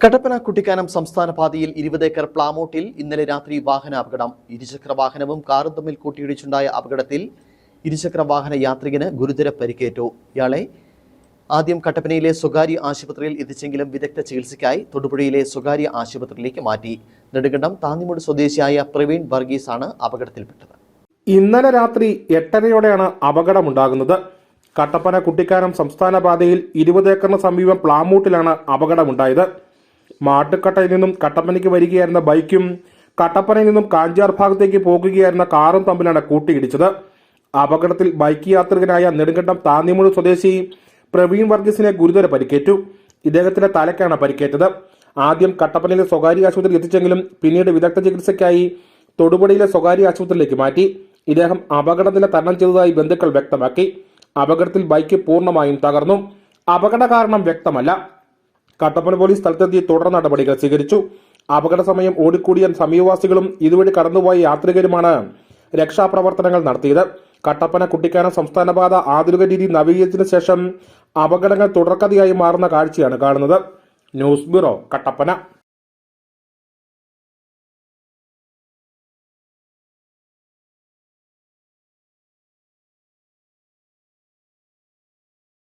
കട്ടപ്പന കുട്ടിക്കാനം സംസ്ഥാന പാതയിൽ ഇരുപത് ഏക്കർ പ്ലാമോട്ടിൽ ഇന്നലെ രാത്രി വാഹന അപകടം ഇരുചക്ര വാഹനവും കാറും തമ്മിൽ കൂട്ടിയിടിച്ചുണ്ടായ അപകടത്തിൽ ഇരുചക്ര വാഹന യാത്രികന് ഗുരുതര പരിക്കേറ്റു. ഇയാളെ ആദ്യം കട്ടപ്പനയിലെ സ്വകാര്യ ആശുപത്രിയിൽ എത്തിച്ചെങ്കിലും വിദഗ്ധ ചികിത്സയ്ക്കായി തൊടുപുഴയിലെ സ്വകാര്യ ആശുപത്രിയിലേക്ക് മാറ്റി. നെടുങ്കണ്ടം താന്നിമൂട് സ്വദേശിയായ പ്രവീൺ വർഗീസാണ് അപകടത്തിൽപ്പെട്ടത്. ഇന്നലെ രാത്രി എട്ടരയോടെയാണ് അപകടമുണ്ടാകുന്നത്. കട്ടപ്പന കുട്ടിക്കാനം സംസ്ഥാന പാതയിൽ ഇരുപത് ഏക്കറിന് സമീപം പ്ലാമൂട്ടിലാണ് അപകടമുണ്ടായത്. മാട്ടുക്കട്ടയിൽ നിന്നും കട്ടപ്പനയ്ക്ക് വരികയായിരുന്ന ബൈക്കും കട്ടപ്പനയിൽ നിന്നും കാഞ്ചാർ ഭാഗത്തേക്ക് പോകുകയായിരുന്ന കാറും തമ്മിലാണ് കൂട്ടിയിടിച്ചത്. അപകടത്തിൽ ബൈക്ക് യാത്രികനായ നെടുങ്കണ്ടം താന്നിമൂട് സ്വദേശി പ്രവീൺ വർഗീസിനെ ഗുരുതര പരിക്കേറ്റു. ഇദ്ദേഹത്തിന്റെ തലക്കാണ് പരിക്കേറ്റത്. ആദ്യം കട്ടപ്പനയിലെ സ്വകാര്യ ആശുപത്രിയിൽ എത്തിച്ചെങ്കിലും പിന്നീട് വിദഗ്ധ ചികിത്സയ്ക്കായി തൊടുപുഴയിലെ സ്വകാര്യ ആശുപത്രിയിലേക്ക് മാറ്റി. ഇദ്ദേഹം അപകടത്തിന് തരണം ചെയ്തതായി ബന്ധുക്കൾ വ്യക്തമാക്കി. അപകടത്തിൽ ബൈക്ക് പൂർണമായും തകർന്നു. അപകട കാരണം വ്യക്തമല്ല. കട്ടപ്പന പോലീസ് സ്ഥലത്തെത്തി തുടർ നടപടികൾ സ്വീകരിച്ചു. അപകട സമയം ഓടിക്കൂടിയ സമീപവാസികളും ഇതുവഴി കടന്നുപോയ യാത്രികരുമാണ് രക്ഷാപ്രവർത്തനങ്ങൾ നടത്തിയത്. കട്ടപ്പന കുട്ടിക്കാനം സംസ്ഥാന പാത ആധുനിക രീതി നവീകരിച്ചതിനു ശേഷം അപകടങ്ങൾ തുടർക്കഥയായി മാറുന്ന കാഴ്ചയാണ് കാണുന്നത്. News bureau Kattappana.